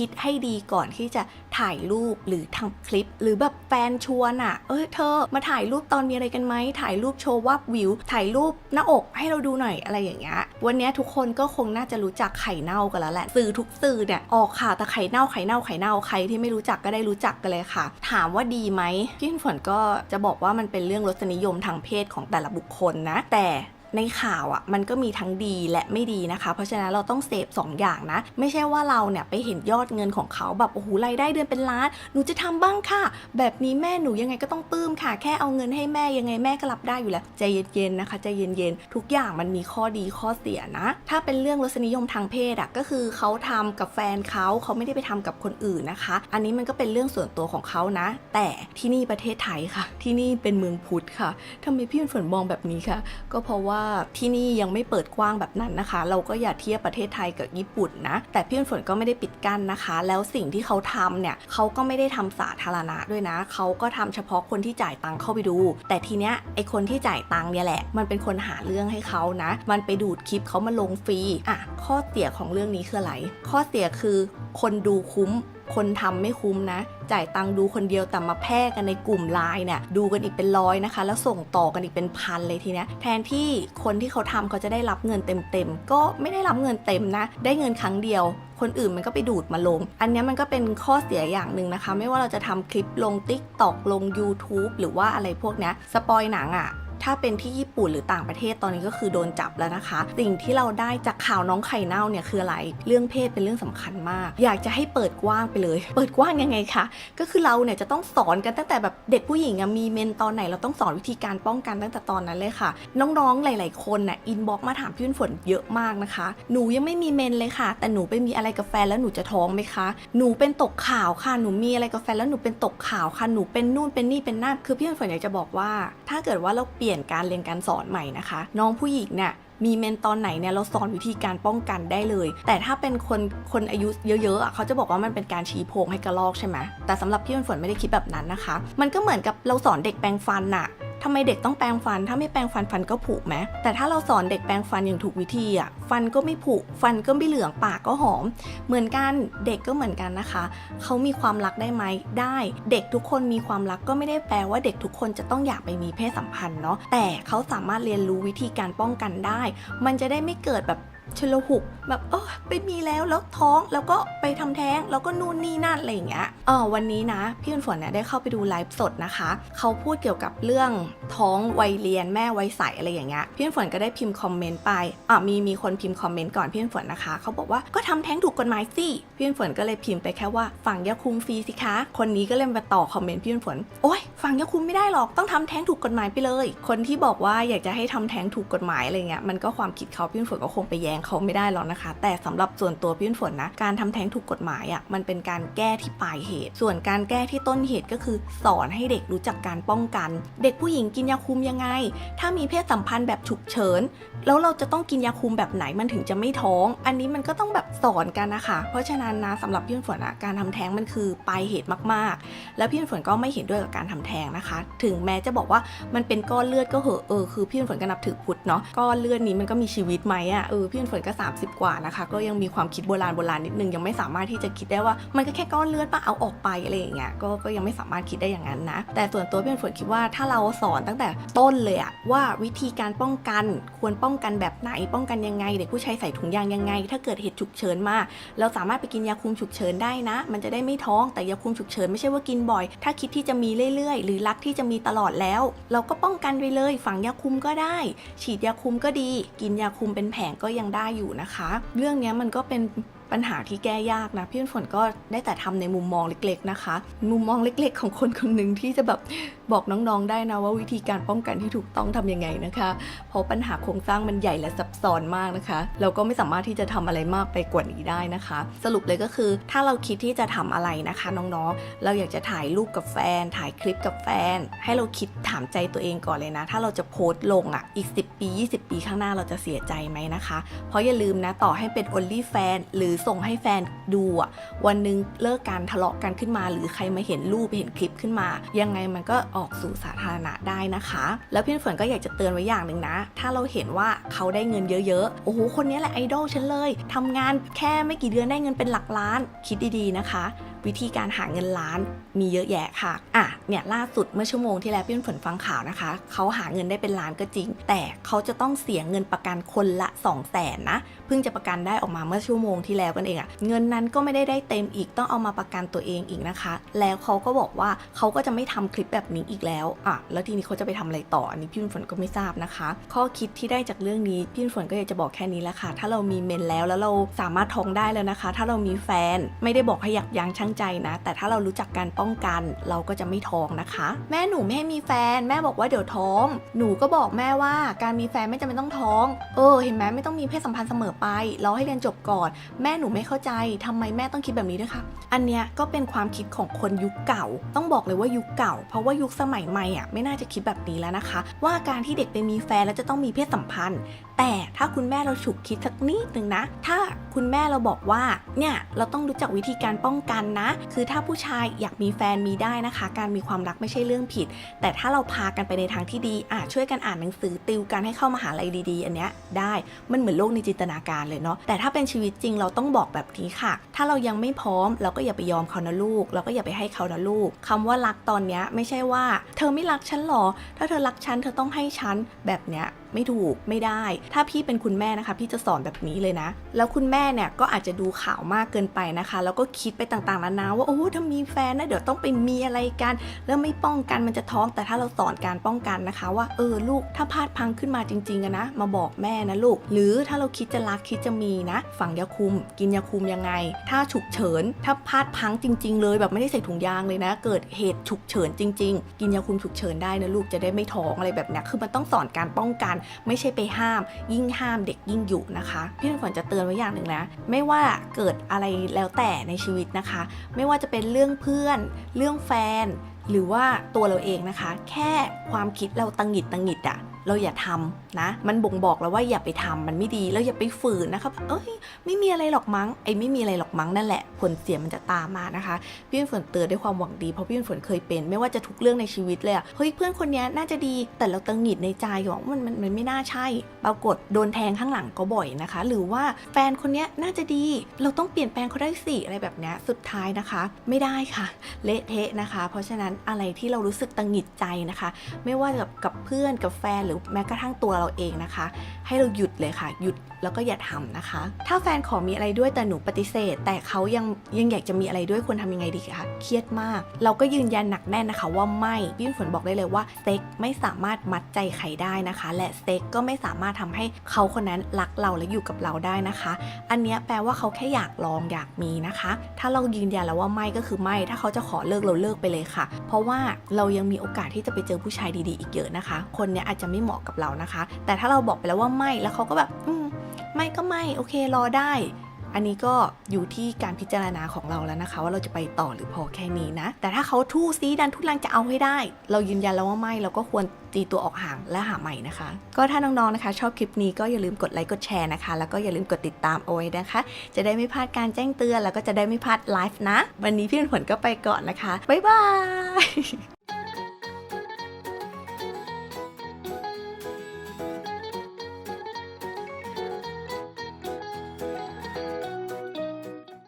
คิดให้ดีก่อนที่จะถ่ายรูปหรือทำคลิป หรือแบบแฟนชวนอะ่ะ เอ้ยเธอมาถ่ายรูปตอนมีอะไรกันไหมถ่ายรูปโชว์ว่าบวิว ถ่ายรูปหน้าอกให้เราดูหน่อยอะไรอย่างเงี้ยวันเนี้ยทุกคนก็คงน่าจะรู้จักไข่เน่ากันแล้วแหละสื่อทุกสื่อเนี่ยออกข่าวแต่ไข่เน่าไข่เน่าไข่เน่าใครที่ไม่รู้จักก็ได้รู้จักกันเลยค่ะ ถามว่าดีไหมพี่ฝนก็จะบอกว่ามันเป็นเรื่องรสนิยมทางเพศของแต่ละบุคคลนะ แต่ ในข่าวอะ่ะมันก็มีทั้งดีและไม่ดีนะคะ เพราะฉะนั้นเราต้องเสพ2ออย่างนะ ไม่ใช่ว่าเราเนี่ยไปเห็นยอดเงินของเขาแบบโอ้โหรายได้เดือนเป็นล้านหนูจะทำบ้างค่ะ แบบนี้แม่หนูยังไงก็ต้องปลื้มค่ะ แค่เอาเงินให้แม่ยังไงแม่ก็รับได้อยู่แล้วใจเย็นๆนะคะใจเย็นๆทุกอย่างมันมีข้อดีข้อเสียนะ ถ้าเป็นเรื่องรสนิยมทางเพศอะก็คือเขาทำกับแฟนเขาเขาไม่ได้ไปทำกับคนอื่นนะคะ อันนี้มันก็เป็นเรื่องส่วนตัวของเขานะ แต่ที่นี่ประเทศไทยค่ะ ที่นี่เป็นเมืองพุทธค่ะทำไมพี่ฝนมองแบบนี้คะก็เพราะว่าที่นี่ยังไม่เปิดกว้างแบบนั้นนะคะ เราก็อย่าเทียบประเทศไทยกับญี่ปุ่นนะ แต่พี่ฝนก็ไม่ได้ปิดกั้นนะคะ แล้วสิ่งที่เขาทำเนี่ยเขาก็ไม่ได้ทำสาธารณะด้วยนะ เขาก็ทำเฉพาะคนที่จ่ายตังค์เข้าไปดู แต่ทีเนี้ยไอคนที่จ่ายตังค์เนี่ยแหละ มันเป็นคนหาเรื่องให้เขานะ มันไปดูดคลิปเขามาลงฟรีอะ ข้อเสียของเรื่องนี้คืออะไร ข้อเสียคือคนดูคุ้ม คนทำไม่คุ้มนะ จ่ายตังค์ดูคนเดียวแต่มาแพร่กันในกลุ่มไลน์เนี่ยดูกันอีกเป็นร้อยนะคะ แล้วส่งต่อกันอีกเป็นพันเลยทีเนี้ยแทนที่คนที่เขาทำเขาจะได้รับเงินเต็มๆก็ไม่ได้รับเงินเต็มนะ ได้เงินครั้งเดียวคนอื่นมันก็ไปดูดมาลง อันนี้มันก็เป็นข้อเสียอย่างหนึ่งนะคะ ไม่ว่าเราจะทำคลิปลง t ิ k t o k ลง YouTube หรือว่าอะไรพวกเนี้ยสปอยหนังอะ่ะ ถ้าเป็นที่ญี่ปุ่นหรือต่างประเทศตอนนี้ก็คือโดนจับแล้วนะคะ สิ่งที่เราได้จากข่าวน้องไข่เน่าเนี่ยคืออะไร เรื่องเพศเป็นเรื่องสำคัญมาก อยากจะให้เปิดกว้างไปเลย เปิดกว้างยังไงคะ ก็คือเราเนี่ยจะต้องสอนกันตั้งแต่แบบเด็กผู้หญิงมีเมนตอนไหนเราต้องสอนวิธีการป้องกันตั้งแต่ตอนนั้นเลยค่ะ น้องๆหลาย ๆ คนน่ะอินบ็อกมาถามพี่ฝนเยอะมากนะคะ หนูยังไม่มีเมนเลยค่ะ แต่หนูไปมีอะไรกับแฟนแล้วหนูจะท้องไหมคะ หนูเป็นตกข่าวค่ะ หนูมีอะไรกับแฟนแล้วหนูเป็นตกข่าวค่ะ หนูเป็นนู่นเป็นนี่เป็นนั่น คือพี่ฝนอยากจะบอกว่า ถ้าเกิดว่าเราเปลี่ยนการเรียนการสอนใหม่นะคะ น้องผู้หญิงเนี่ยมีเมนตอนไหนเนี่ยเราสอนวิธีการป้องกันได้เลย แต่ถ้าเป็นคนคนอายุเยอะๆอะเขาจะบอกว่ามันเป็นการชี้โพงให้กระลอกใช่ไหมแต่สำหรับพี่ฝนไม่ได้คิดแบบนั้นนะคะ มันก็เหมือนกับเราสอนเด็กแปรงฟันอะ ทำไมเด็กต้องแปรงฟัน ถ้าไม่แปรงฟันฟันก็ผุไหมแต่ถ้าเราสอนเด็กแปรงฟันอย่างถูกวิธีอะฟันก็ไม่ผุฟันก็ไม่เหลืองปากก็หอม เหมือนกันเด็กก็เหมือนกันนะคะ เขามีความรักได้ไหมได้ เด็กทุกคนมีความรักก็ไม่ได้แปลว่าเด็กทุกคนจะต้องอยากไปมีเพศสัมพันธ์เนาะแต่เขาสามารถเรียนรู้วิธีการป้องกันได้ มันจะได้ไม่เกิดแบบชลหุกแบบเออไปมีแล้วแล้วท้องแล้วก็ไปทำแท้งแล้วก็นู่นนี่นั่นอะไรอย่างเงี้ยเออวันนี้นะ พี่ฝนเนี่ยได้เข้าไปดูไลฟ์สดนะคะ เขาพูดเกี่ยวกับเรื่องท้องวัยเรียนแม่วัยใสอะไรอย่างเงี้ยพี่ฝนก็ได้พิมพ์คอมเมนต์ไปอะมีมีคนพิมพ์คอมเมนต์ก่อนพี่ฝนนะคะ เขาบอกว่าก็ทำแท้งถูกกฎหมายสิพี่ฝนก็เลยพิมพ์ไปแค่ว่าฝั่งยาคุมฟรีสิคะ คนนี้ก็เลยมาต่อคอมเมนต์พี่ฝนโอ้ยฝั่งยาคุมไม่ได้หรอกต้องทำแท้งถูกกฎหมายไปเลย คนที่บอกว่าอยากจะให้ทำแท้งถูกกฎหมายอะไรเงี้ยมันก็ความคิดเขาพี่ฝนก็คงไปแย้งเขาไม่ได้หรอกนะคะ แต่สำหรับส่วนตัวพี่ฝนนะการทำแท้งถูกกฎหมายอะ่ะมันเป็นการแก้ที่ปลายเหตุ ส่วนการแก้ที่ต้นเหตุก็คือ สอนให้เด็กรู้จักการป้องกัน เด็กผู้หญิงกินยาคุมยังไง ถ้ามีเพศสัมพันธ์แบบฉุกเฉิน แล้วเราจะต้องกินยาคุมแบบไหนมันถึงจะไม่ท้อง อันนี้มันก็ต้องแบบสอนกันนะคะ เพราะฉะนั้นนะสำหรับพี่ฝนอะการทำแท้งมันคือปลายเหตุมากๆ แล้วพี่ฝนก็ไม่เห็นด้วยกับการทำแท้งนะคะ ถึงแม้จะบอกว่ามันเป็นก้อนเลือดก็เหอะเออคือพี่ฝนก็นับถือพุทธเนาะก้อนเลือดนี้มันก็มีชีวิตไหมอะเออพี่ฝนก็ 30 กว่านะคะ ก็ยังมีความคิดโบราณโบราณนิดนึงยังไม่สามารถที่จะคิดได้ว่ามันก็แค่ก้อนเลือดปะเอาออกไปอะไรอย่างเงี้ยก็ก็ยังไม่สามารถคิดได้อย่างนั้นนะ แต่ส่วนตัวพี่ฝนคิดว่าถ้าเราสอนตั้งแต่ต้นเลยอะว่าวิธีการป้องกันควรป้องกันแบบไหนป้องกันยังไง เด็กผู้ชายใส่ถุงยางยังไง ถ้าเกิดเหตุฉุกเฉินมา เราสามารถไปกินยาคุมฉุกเฉินได้นะ มันจะได้ไม่ท้องแต่ยาคุมฉุกเฉินไม่ใช่ว่ากินบ่อย ถ้าคิดที่จะมีเรื่อยๆ หรือรักที่จะมีตลอดแล้ว เราก็ป้องกันไปเลย ฝังยาคุมก็ได้ ฉีดยาคุมก็ดี กินยาคุมเป็นแผงก็ยังได้อยู่นะคะ เรื่องนี้มันก็เป็น ปัญหาที่แก้ยากนะพี่ฝนก็ได้แต่ทำในมุมมองเล็ก ๆนะคะ มุมมองเล็ก ๆ ของคนคนหนึ่งที่จะแบบ บอกน้องๆได้นะว่าวิธีการป้องกันที่ถูกต้องทำยังไงนะคะ เพราะปัญหาโครงสร้างมันใหญ่และซับซ้อนมากนะคะ เราก็ไม่สามารถที่จะทำอะไรมากไปกว่านี้ได้นะคะ สรุปเลยก็คือถ้าเราคิดที่จะทำอะไรนะคะน้องๆ เราอยากจะถ่ายรูปกับแฟน ถ่ายคลิปกับแฟน ให้เราคิดถามใจตัวเองก่อนเลยนะ ถ้าเราจะโพสต์ลงอะอีก 10 ปี 20 ปีข้างหน้าเราจะเสียใจไหมนะคะ เพราะอย่าลืมนะต่อให้เป็น only fan หรือส่งให้แฟนดูอะวันนึงเลิกการทะเลาะกันขึ้นมา หรือใครมาเห็นรูปเห็นคลิปขึ้นมา ยังไงมันก็อ๋ออกสู่สาธารณะได้นะคะ แล้วพี่ฝนก็อยากจะเตือนไว้อย่างหนึ่งนะ ถ้าเราเห็นว่าเขาได้เงินเยอะๆ โอ้โห คนนี้แหละไอดอลฉันเลยทำงานแค่ไม่กี่เดือนได้เงินเป็นหลักล้าน คิดดีๆนะคะ วิธีการหาเงินล้านมีเยอะแยะค่ะอะเนี่ยล่าสุดเมื่อชั่วโมงที่แล้วพี่ฝนฟังข่าวนะคะ เขาหาเงินได้เป็นล้านก็จริง แต่เขาจะต้องเสียเงินประกันคนละ 2 0 0แสนนะ เพิ่งจะประกันได้ออกมาเมื่อชั่วโมงที่แล้วกันเองอะเงินนั้นก็ไม่ได้ได้เต็มอีกต้องเอามาประกันตัวเองอีกนะคะ แล้วเขาก็บอกว่าเขาก็จะไม่ทำคลิปแบบนี้อีกแล้วอะแล้วทีนี้เขาจะไปทำอะไรต่ออันนี้พี่ฝนก็ไม่ทราบนะคะ ข้อคิดที่ได้จากเรื่องนี้พี่ฝนก็อยากจะบอกแค่นี้แหละค่ะ ถ้าเรามีเมนแล้วแล้วเราสามารถท้องได้แล้วนะคะ ถ้าเรามีแฟนไม่ได้บอกให้ยับยั้งชั่งใจนะ แต่ถ้าเรารู้จักการป้องกัน เราก็จะไม่ท้องนะคะ แม่หนูไม่ให้มีแฟน แม่บอกว่าเดี๋ยวท้อง หนูก็บอกแม่ว่าการมีแฟนไม่จำเป็นต้องท้อง เออ เห็นไหมไม่ต้องมีเพศสัมพันธ์เสมอไปราให้เรียนจบก่อน แม่หนูไม่เข้าใจทำไมแม่ต้องคิดแบบนี้ด้วยคะอันเนี้ยก็เป็นความคิดของคนยุคเก่า ต้องบอกเลยว่ายุคเก่า เพราะว่ายุคสมัยใหม่อะไม่น่าจะคิดแบบนี้แล้วนะคะ ว่าการที่เด็กไปมีแฟนแล้วจะต้องมีเพศสัมพันธ์ แต่ถ้าคุณแม่เราฉุกคิดสักนิดหนึ่งนะ ถ้าคุณแม่เราบอกว่าเนี่ยเราต้องรู้จักวิธีการป้องกันนะคือถ้าผู้ชายอยากมีแฟนมีได้นะคะ การมีความรักไม่ใช่เรื่องผิด แต่ถ้าเราพากันไปในทางที่ดีอะช่วยกันอ่านหนังสือติวกันให้เข้ามาหาลัยดีๆ อันเนี้ยได้มันเหมือนโลกในจินตนาการเลยเนาะแต่ถ้าเป็นชีวิตจริงเราต้องบอกแบบนี้ค่ะ ถ้าเรายังไม่พร้อมเราก็อย่าไปยอมเขานะลูก เราก็อย่าไปให้เขานะลูกคำว่ารักตอนเนี้ยไม่ใช่ว่า เธอไม่รักฉันหรอ ถ้าเธอรักฉันเธอต้องให้ฉันแบบเนี้ยไม่ถูกไม่ได้ ถ้าพี่เป็นคุณแม่นะคะ พี่จะสอนแบบนี้เลยนะ แล้วคุณแม่เนี่ยก็อาจจะดูข่าวมากเกินไปนะคะ แล้วก็คิดไปต่างๆนานาว่าโอ้ถ้ามีแฟนนะเดี๋ยวต้องไปมีอะไรกันแล้วไม่ป้องกันมันจะท้อง แต่ถ้าเราสอนการป้องกันนะคะ ว่าเออลูกถ้าพลาดพังขึ้นมาจริงๆนะมาบอกแม่นะลูก หรือถ้าเราคิดจะรักคิดจะมีนะ ฝังยาคุม กินยาคุมยังไง ถ้าฉุกเฉิน ถ้าพลาดพังจริง ๆ เลยแบบไม่ได้ใส่ถุงยางเลยนะ เกิดเหตุฉุกเฉินจริง ๆ กินยาคุมฉุกเฉินได้นะลูกจะได้ไม่ท้องอะไรแบบนี้คือมันต้องสอนการป้องกัน ไม่ใช่ไปห้าม ยิ่งห้ามเด็กยิ่งอยู่นะคะ พี่ฝนจะเตือนไว้อย่างหนึ่งนะ ไม่ว่าเกิดอะไรแล้วแต่ในชีวิตนะคะไม่ว่าจะเป็นเรื่องเพื่อน เรื่องแฟน หรือว่าตัวเราเองนะคะ แค่ความคิดเราตังหิดตังหิดอะ เราอย่าทำนะ มันบ่งบอกแล้วว่าอย่าไปทำมันไม่ดีแล้วอย่าไปฝืนนะครับเอ้ยไม่มีอะไรหรอกมั้งไอ้ไม่มีอะไรหรอกมั้งนั่นแหละผลเสียมันจะตามมานะคะ พี่ฝนเตือนด้วยความหวังดีเพราะพี่ฝนเคยเป็นไม่ว่าจะทุกเรื่องในชีวิตเลยเฮ้ยเพื่อนคนนี้น่าจะดีแต่เราตังหงิดในใจว่ามันมันมันไม่น่าใช่ ปรากฏโดนแทงข้างหลังก็บ่อยนะคะ หรือว่าแฟนคนนี้น่าจะดี เราต้องเปลี่ยนแปลงเขาได้สิอะไรแบบนี้สุดท้ายนะคะ ไม่ได้ค่ะ เละเทะนะคะ เพราะฉะนั้นอะไรที่เรารู้สึกตังหงิดใจนะคะ ไม่ว่ากับกับเพื่อนกับแฟนหรือแม้กระทั่งตัวเราเองนะคะ ให้เราหยุดเลยค่ะ หยุดแล้วก็อย่าทำนะคะ ถ้าแฟนขอมีอะไรด้วยแต่หนูปฏิเสธ แต่เขายังยังอยากจะมีอะไรด้วยควรทำยังไงดีคะเครียดมาก เราก็ยืนยันหนักแน่นนะคะ ว่าไม่พี่ฝนบอกได้เลยว่าเซ็กไม่สามารถมัดใจใครได้นะคะ และเซ็กก็ไม่สามารถทำให้เขาคนนั้นรักเราและอยู่กับเราได้นะคะ อันนี้แปลว่าเขาแค่อยากลองอยากมีนะคะ ถ้าเรายืนยันแล้วว่าไม่ก็คือไม่ ถ้าเขาจะขอเลิกเราเลิกไปเลยค่ะ เพราะว่าเรายังมีโอกาสที่จะไปเจอผู้ชายดีๆ อีกเยอะนะคะ คนเนี้ยอาจจะไม่เหมาะกับเรานะคะ แต่ถ้าเราบอกไปแล้วว่าไม่แล้วเขาก็แบบอืมไม่ก็ไม่โอเครอได้ อันนี้ก็อยู่ที่การพิจารณาของเราแล้วนะคะ ว่าเราจะไปต่อหรือพอแค่นี้นะ แต่ถ้าเขาทู่ซีดันทุลังจะเอาให้ได้ เรายืนยันแล้วว่าไม่เราก็ควรตีตัวออกห่างและหาใหม่นะคะ ก็ถ้าน้องๆนะคะ ชอบคลิปนี้ก็อย่าลืมกดไลค์กดแชร์นะคะ แล้วก็อย่าลืมกดติดตามเอาไว้นะคะ จะได้ไม่พลาดการแจ้งเตือนแล้วก็จะได้ไม่พลาดไลฟ์นะ วันนี้พี่ฝนก็ไปก่อนนะคะบ๊ายบาย